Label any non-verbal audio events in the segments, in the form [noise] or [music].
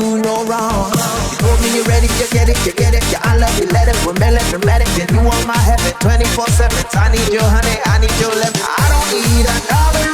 do no wrong. You told me you're ready, you get it, you get it. Yeah, I love you, let it, we're melodramatic. Then you want my heaven 24 7. I need your honey, I need your love. I don't need another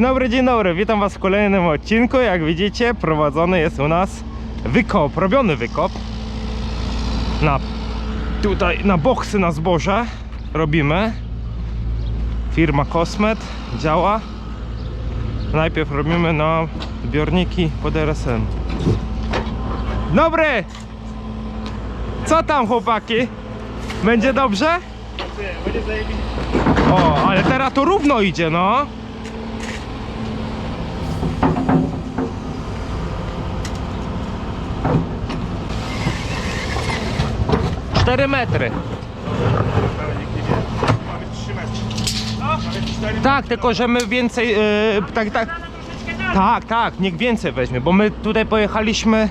Dzień dobry, dzień dobry, witam was w kolejnym odcinku. Jak widzicie, prowadzony jest u nas wykop, robiony wykop. Na, tutaj na boksy na zboże robimy. Firma Kosmet działa. Najpierw robimy na zbiorniki pod RSM. Dobry! Co tam chłopaki? Będzie dobrze? O, ale teraz to równo idzie, no. Cztery metry. Tak, tylko że my więcej. Yy, tak, tak. Tak, tak, niech więcej weźmie, bo my tutaj pojechaliśmy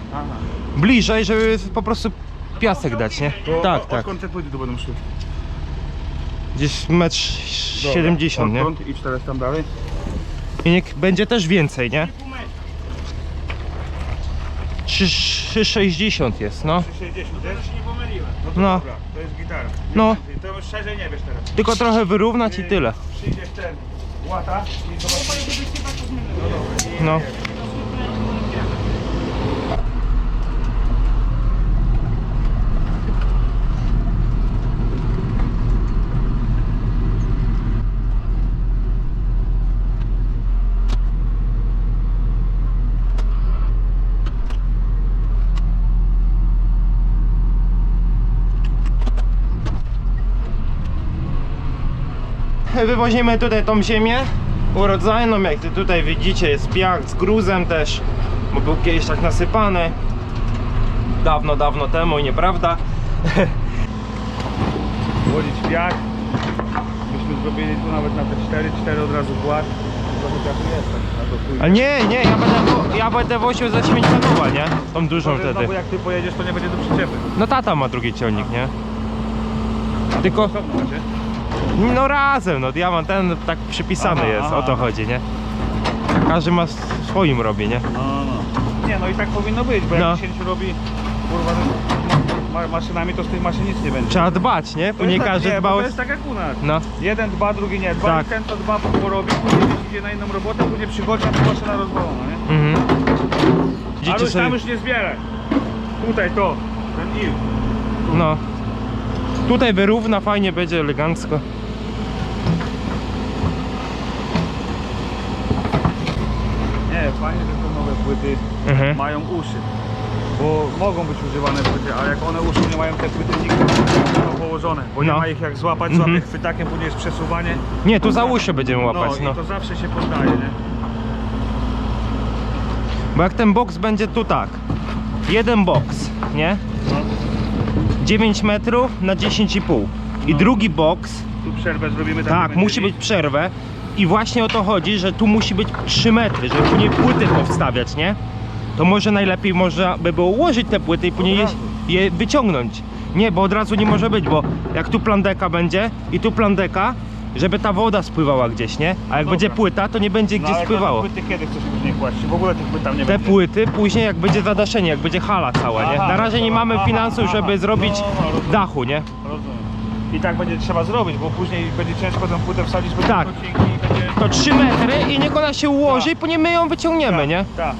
bliżej, żeby po prostu piasek dać, nie? Tak, tak. Odkąd te płyty tu będą szły? Gdzieś metr 70, nie? Odkąd i czterech tam dalej? I niech będzie też więcej, nie? 3,60 jest, no. 60, ja się nie pomyliłem. No to No. dobra, to jest gitara. No. To już szerzej nie wiesz teraz. Tylko trochę wyrównać i tyle. Przyjdziesz ten, łata i zobaczysz. No. Wywozimy tutaj tą ziemię urodzajną, jak ty tutaj widzicie jest piach z gruzem też, bo był kiedyś tak nasypany dawno, dawno temu i nieprawda [laughs] Włodzić piach. Myśmy zrobili tu nawet na te 4, 4 od razu płat. Jest tak. Ale nie, nie, ja będę, ja będę woził ze Śmiecianowa, nie? Tą dużą Może wtedy Znowu jak ty pojedziesz to nie będzie do przyczepy. No tata ma drugi ciągnik, nie? Tylko? No razem, no mam ten tak przypisany Aha, jest, aha. o to chodzi, nie? Każdy ma s- swoim robi, nie? No, no. Nie no i tak powinno być, bo jak No. 10 robi kurwa ma, maszynami to z tych maszyn nic nie będzie. Trzeba dbać, nie? To Bo nie jest tak, każdy nie, bo dbał... To jest tak jak u nas. No, Jeden dba, drugi nie dba Tak. i ten co dba porobi, później gdzieś idzie na inną robotę, później przychodzi, a tu maszyna rozwalona, nie? mhm. Ale Widzicie już tam sobie... już nie zbieraj. Tutaj to, ten il. No. Tutaj wyrówna, fajnie będzie, elegancko. Nie, fajnie, że te nowe płyty Mhm. mają uszy. Bo mogą być używane płyty, ale jak one uszy nie mają, te płyty nigdy nie są położone. Bo nie No. ma ich jak złapać, Mhm. złapie chwytakiem, później jest przesuwanie. Nie, tu za uszy będziemy łapać, no, no. i to zawsze się poddaje, nie? Bo jak ten boks będzie tu tak. Jeden boks, nie? No. 9 metrów na 10,5. I No. drugi boks, Tu przerwę zrobimy tak. tak, jak musi być przerwę. I właśnie o to chodzi, że tu musi być 3 metry, żeby później płyty powstawiać, nie? To może najlepiej można by było ułożyć te płyty i później je, je wyciągnąć. Nie, bo od razu nie może być, bo jak tu plandeka będzie i tu plandeka, żeby ta woda spływała gdzieś, nie? A jak dobra. będzie płyta, to nie będzie No, gdzie ale spływało. te płyty kiedy chcesz później kłaść? W ogóle tych płyt tam nie Te będzie? płyty później jak będzie zadaszenie, jak będzie hala cała, nie? Aha, Na razie nie dobra. mamy Aha, finansów, aha. żeby zrobić No, no, rozumiem. dachu, nie? Rozumiem. I tak będzie trzeba zrobić, bo później będzie ciężko tę płytę wsadzić, bo Tak. te odcinki i będzie... To 3 metry i niech ona się ułoży Tak. i my ją wyciągniemy, tak, nie? Tak.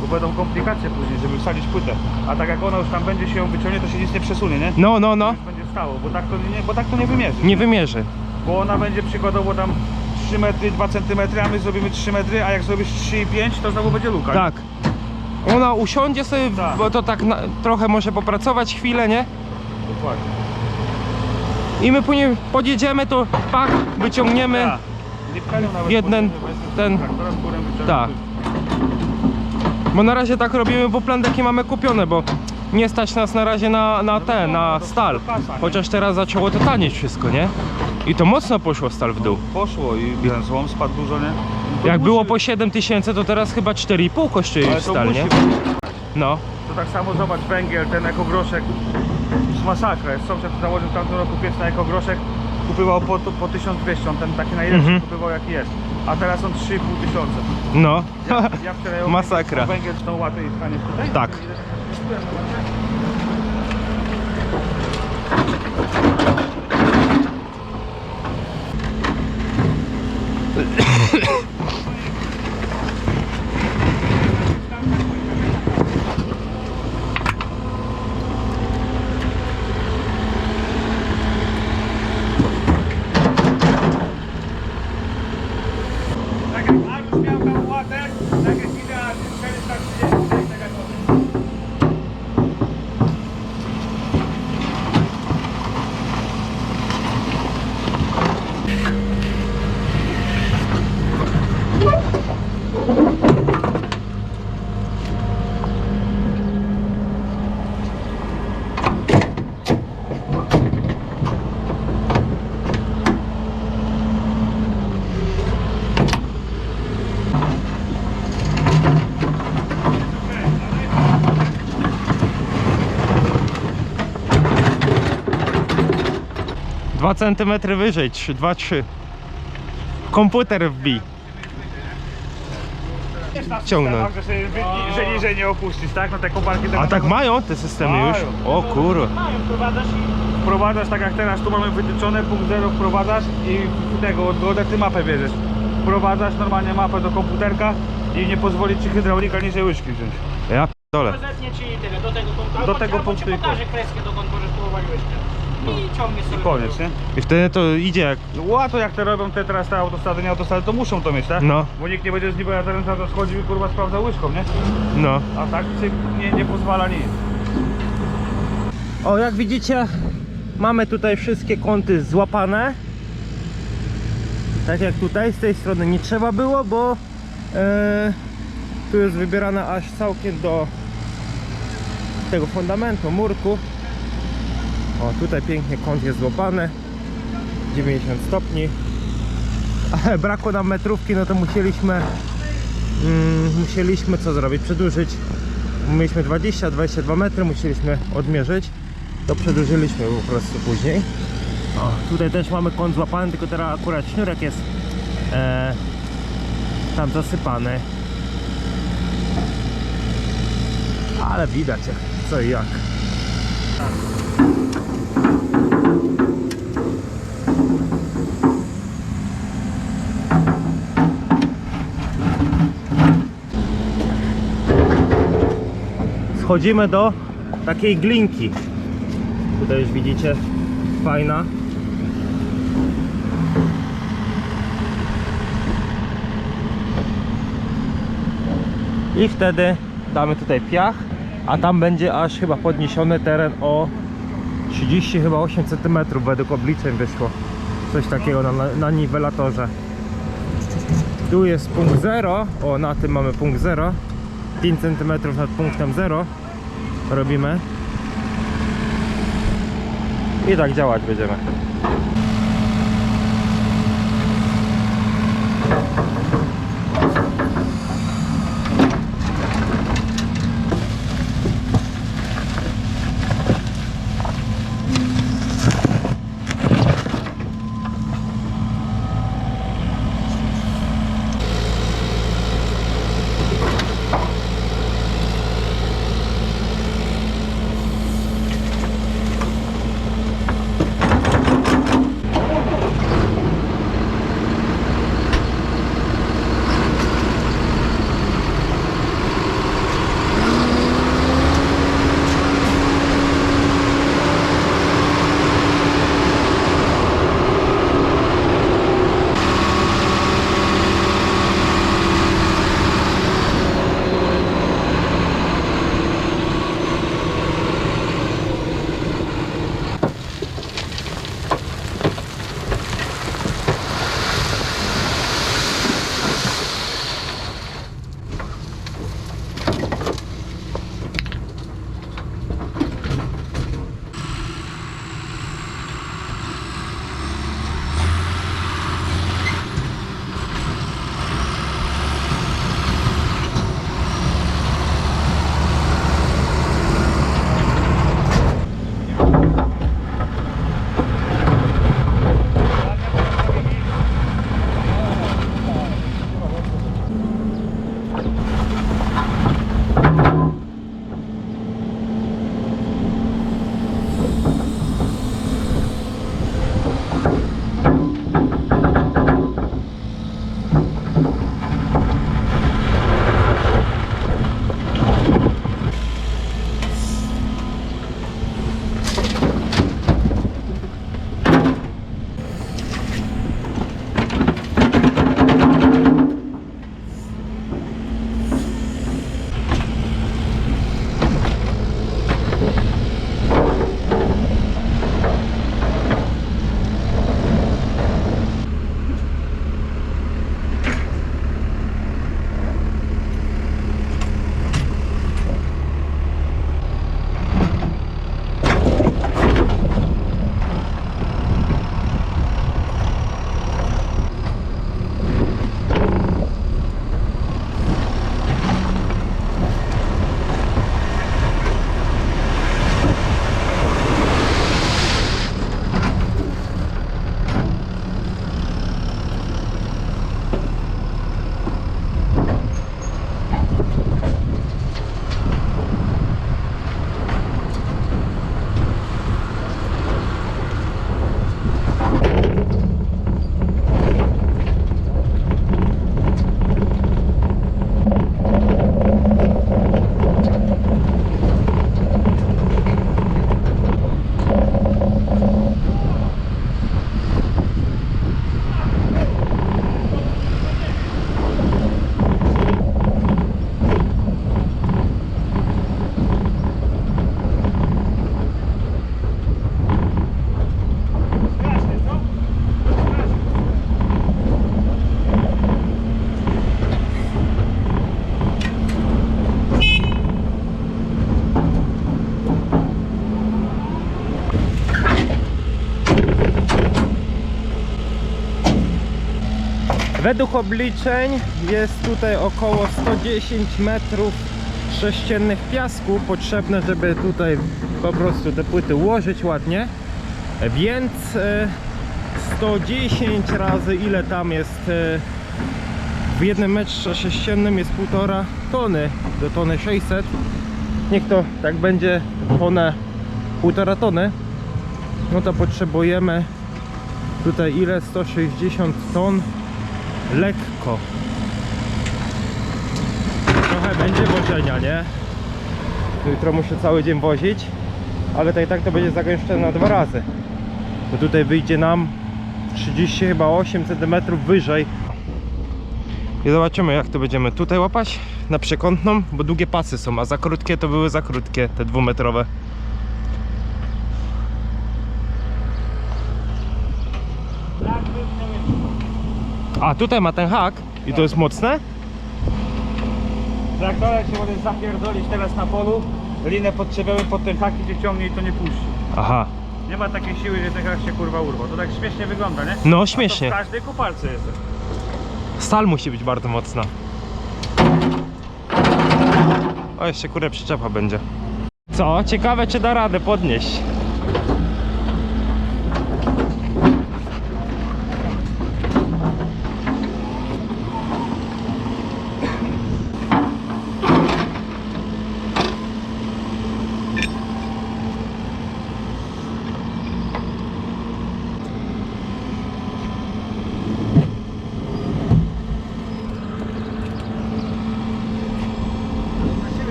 Bo będą komplikacje później, żeby wsadzić płytę. A tak jak ona już tam będzie się ją wyciągnie, to się nic nie przesunie, nie? No, no, no. Będzie stało, bo tak to nie, bo tak to nie wymierzy. Nie wymierzy. Bo ona będzie przykładowo tam 3 metry, 2 centymetry, a my zrobimy 3 metry, a jak zrobisz 3,5 to znowu będzie luka. nie? Tak. Ona usiądzie sobie, Tak. bo to tak na, trochę może popracować chwilę, nie? Dokładnie. I my później podjedziemy, to pak, wyciągniemy. Tak. Jeden, ten- wyciągam Tak. Bo na razie tak robimy, bo plandeki mamy kupione, bo nie stać nas na razie na, na te, na stal. Chociaż teraz zaczęło to tanieć wszystko, nie? I to mocno poszło stal w dół. Poszło i ten złom spadł dużo, nie? To Jak musi- było po 7 tysięcy, to teraz chyba 4,5 kosztuje ale już to stal, musi nie? być. No. To tak samo zobacz węgiel, ten ekogroszek. To jest masakra. Jest sąsiad założył w tamtym roku piec na ekogroszek. Kupywał po, po 1200, on ten taki najlepszy Mhm. kupywał jaki jest. A teraz on 3,5 tysiąca. No. Ja, ja wczoraj [laughs] Masakra. węgiel tą łatę i stanie tutaj? Tak 2 cm wyżej, 3, 2, 3. Komputer wbij. Ciągnę. Że, niżej nie opuścisz, tak? No te koparki A tak mają te systemy już? O kurwa. Wprowadzasz tak jak teraz, tu mamy wytyczone, punkt 0 wprowadzasz i tego odgodę ty mapę bierzesz. Wprowadzasz normalnie mapę do komputerka i nie pozwoli ci hydraulika niżej łyżki wziąć. Ja p***dolę. Zetnie do tego punktu. Do tego albo ci pokażę kreskę, dokąd możesz połować łyżkę. I ciągnie sobie. Koniec, nie? I wtedy to idzie jak... No Łatwo jak te robią te teraz te autostrady, nie autostrady, to muszą to mieć, tak? No. Bo nikt nie będzie z liberatorem cały czas chodził i kurwa sprawdza łyżką, nie? No. A tak cyk, nie, nie pozwala nic. O, jak widzicie, mamy tutaj wszystkie kąty złapane. Tak jak tutaj, z tej strony nie trzeba było, bo e, tu jest wybierana aż całkiem do tego fundamentu, murku. O, tutaj pięknie kąt jest złapany. 90 stopni. [laughs] Ale brakło nam metrówki, no to musieliśmy mm, musieliśmy co zrobić? Przedłużyć mieliśmy 20-22 metry, musieliśmy odmierzyć to przedłużyliśmy po prostu później o, tutaj też mamy kąt złapany, tylko teraz akurat sznurek jest e, tam zasypany ale widać co i jak schodzimy do takiej glinki. Tutaj już widzicie, fajna. I wtedy damy tutaj piach, a tam będzie aż chyba podniesiony teren o 30 chyba 8 cm według obliczeń wyszło. Coś takiego na, na niwelatorze. Tu jest punkt 0, o na tym mamy punkt 0. 5 cm nad punktem 0 robimy i tak działać będziemy Według obliczeń jest tutaj około 110 metrów sześciennych piasku potrzebne, żeby tutaj po prostu te płyty ułożyć ładnie. Więc e, 110 razy ile tam jest e, w jednym metrze sześciennym jest półtora tony do tony 600 niech to tak będzie tonę półtora tony. No to potrzebujemy tutaj ile? 160 ton lekko. Trochę będzie wożenia nie? Jutro muszę cały dzień wozić ale tak i tak to będzie zagęszczone na dwa razy. Bo tutaj wyjdzie nam 30 chyba 8 cm wyżej. I zobaczymy jak to będziemy tutaj łapać na przekątną, bo długie pasy są, a za krótkie to były za krótkie, te dwumetrowe. A tutaj ma ten hak i to jest mocne? Traktorek się może zapierdolić teraz na polu, linę podtrzebiamy pod ten hak i cię ciągnie i to nie puści. Aha, Nie ma takiej siły, że ten hak się kurwa urwał. To tak śmiesznie wygląda, nie? no A to śmiesznie. w każdej koparce jest. Stal musi być bardzo mocna. O, jeszcze kurde przyczepa będzie. Co? Ciekawe czy da radę podnieść.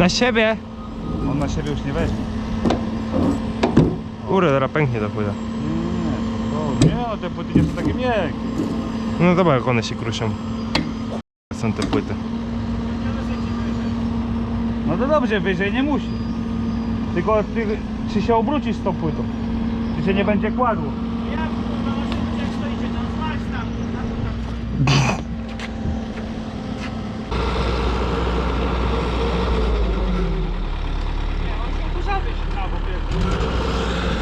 Na siebie! On na siebie już nie weźmie. Kurde, teraz pęknie ta płyta. Nie, nie, no te płyty nie są takie miękkie. No zobacz jak one się kruszą. Są te płyty. No to dobrze, wyżej nie musi. Tylko ty, czy się obrócisz z tą płytą? Czy się nie będzie kładło? Jak kurwa, no jak stoicie tam, zwalcz tam. na to tam. Nie, on się tu zawieźć w prawo, wiesz.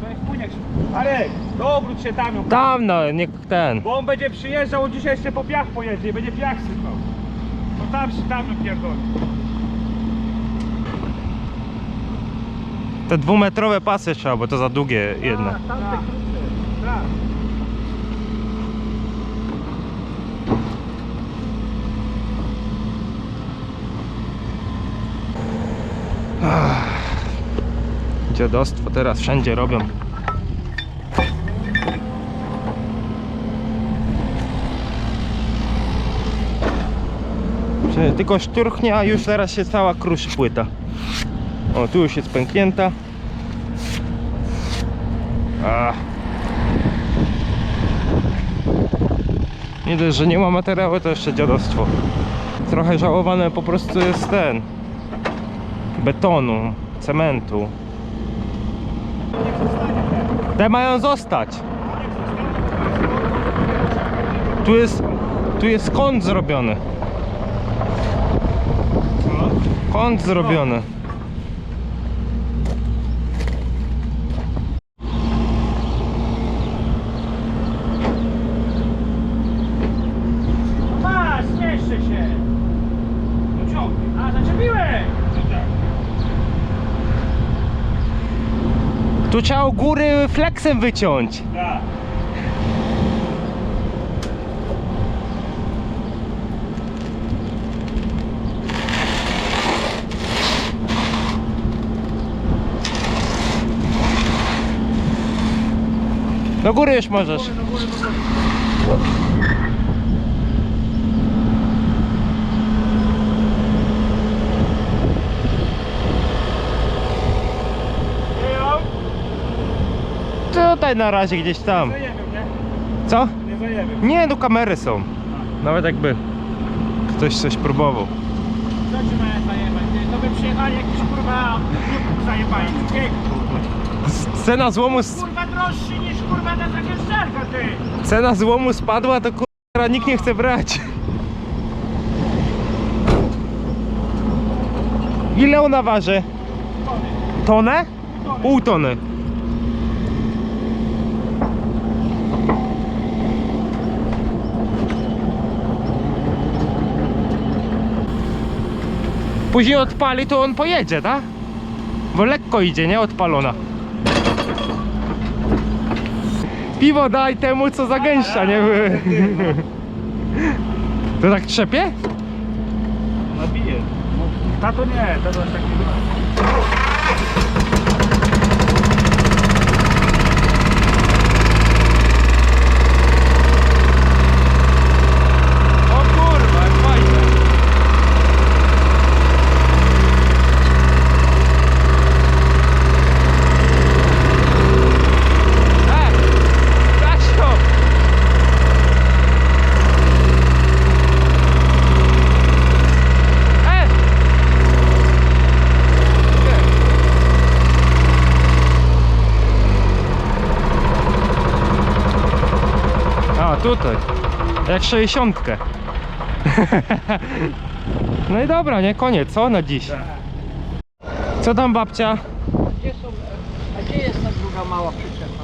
To jest płyniek. Arek, to obróć się tam, ją, Tam no, nie ten. bo on będzie przyjeżdżał, on dzisiaj jeszcze po piach pojedzie i będzie piach sypał. To tam się tam pierdoli. Te dwumetrowe pasy trzeba, bo to za długie jedne. Tak, tak. tak. Dziadostwo teraz wszędzie robią. Czy Tylko szturchnie, a już teraz się cała kruszy płyta. O, tu już jest pęknięta. A. Nie dość, że nie ma materiału, to jeszcze dziadostwo. Trochę żałowane po prostu jest ten betonu, cementu. Te mają zostać. Tu jest, tu jest kąt zrobiony. Kąt zrobiony. Masz, zmieszczę się. No ciągnie. A, zaczepiłeś. Tu trzeba u góry flexem wyciąć. Tak. Do góry już możesz. Tutaj na razie gdzieś tam. Co? Nie zajemy. Nie, no kamery są. Nawet jakby ktoś coś próbował. Co ci mają zajebać? To by przyjechali jakiś kurwa zajebali. Cena złomu, s- Kurwa droższy kurwa ta zagieszczarka, ty. cena złomu spadła, to kurwa nikt nie chce brać. Ile ona waży? Tonę? Pół tony. Później odpali, to on pojedzie, tak? Bo lekko idzie, nie? Odpalona. Piwo daj temu, co zagęszcza, nie? To tak trzepie? Nabije. Ta to nie, ta to jest taki... O tutaj. Jak 60. [laughs] No i dobra, nie koniec, co na dziś? Co tam babcia? Gdzie są, a gdzie jest ta druga mała przyczepa?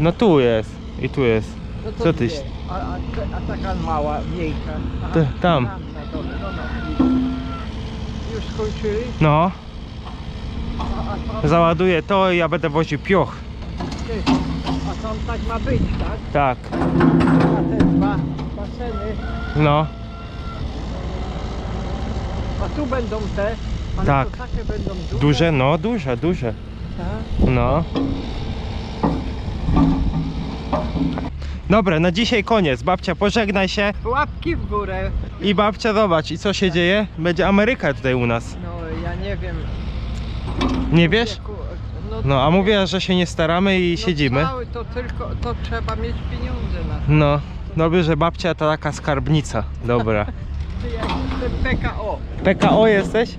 No tu jest i tu jest. No to Co tyś? dwie. A, a, a taka mała, mniejsza? Aha, Ty, tam. dole, no, no. Już skończyli? No, A, a, tam, załaduję to i ja będę woził pioch. ty, tam tak ma być, tak? Tak, A te dwa baseny, no, a tu będą te, ale Tak. to takie będą duże. duże, no duże, duże. Tak? No. Dobra, na dzisiaj koniec. Babcia, pożegnaj się. Łapki w górę. I babcia, zobacz, i co się dzieje? Będzie Ameryka tutaj u nas. No ja nie wiem. Nie wiesz? No, a mówię, że się nie staramy i no siedzimy. Cały to tylko, to trzeba mieć pieniądze na to. No, dobrze, że babcia to taka skarbnica. Dobra. [laughs] Ty jak jestem PKO. PKO jesteś?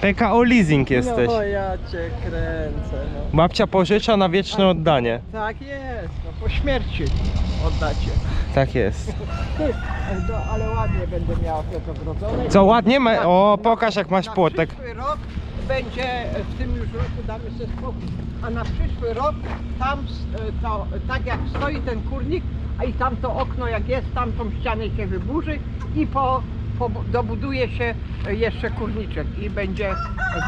PKO leasing jesteś. No ja cię kręcę, no. Babcia pożycza na wieczne oddanie. Tak jest, no po śmierci oddacie. Tak jest. Ty, [laughs] no, ale ładnie będę miał te ogrodzone. Co, ładnie ma- o, pokaż, jak masz płotek. przyszły rok będzie, w tym już roku damy sobie spokój, a na przyszły rok tam e, to, tak jak stoi ten kurnik, a i tam to okno jak jest, tam tą ścianę się wyburzy i po, po, dobuduje się jeszcze kurniczek i będzie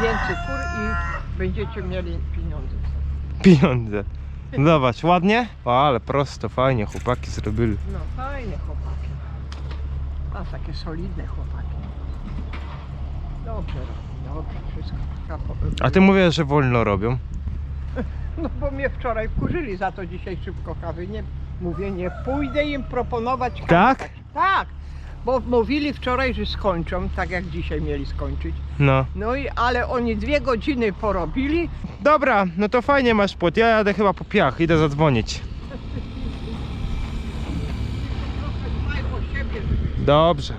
więcej kur i będziecie mieli pieniądze. Pieniądze. Zobacz, ładnie? O, ale prosto, fajnie, chłopaki zrobili. No fajne chłopaki. A takie solidne chłopaki. Dobrze robią, dobrze, wszystko. Kapo- A ty mówisz, że wolno robią. [laughs] No bo mnie wczoraj wkurzyli za to dzisiaj szybko kawy. Nie, mówię, nie pójdę im proponować kawy. Tak? Tak, bo mówili wczoraj, że skończą, tak jak dzisiaj mieli skończyć. No. No i ale oni dwie godziny porobili. Dobra, no to fajnie masz płot. Ja jadę chyba po piach, idę zadzwonić. [laughs] Trochę dbaj o siebie, żeby Dobrze.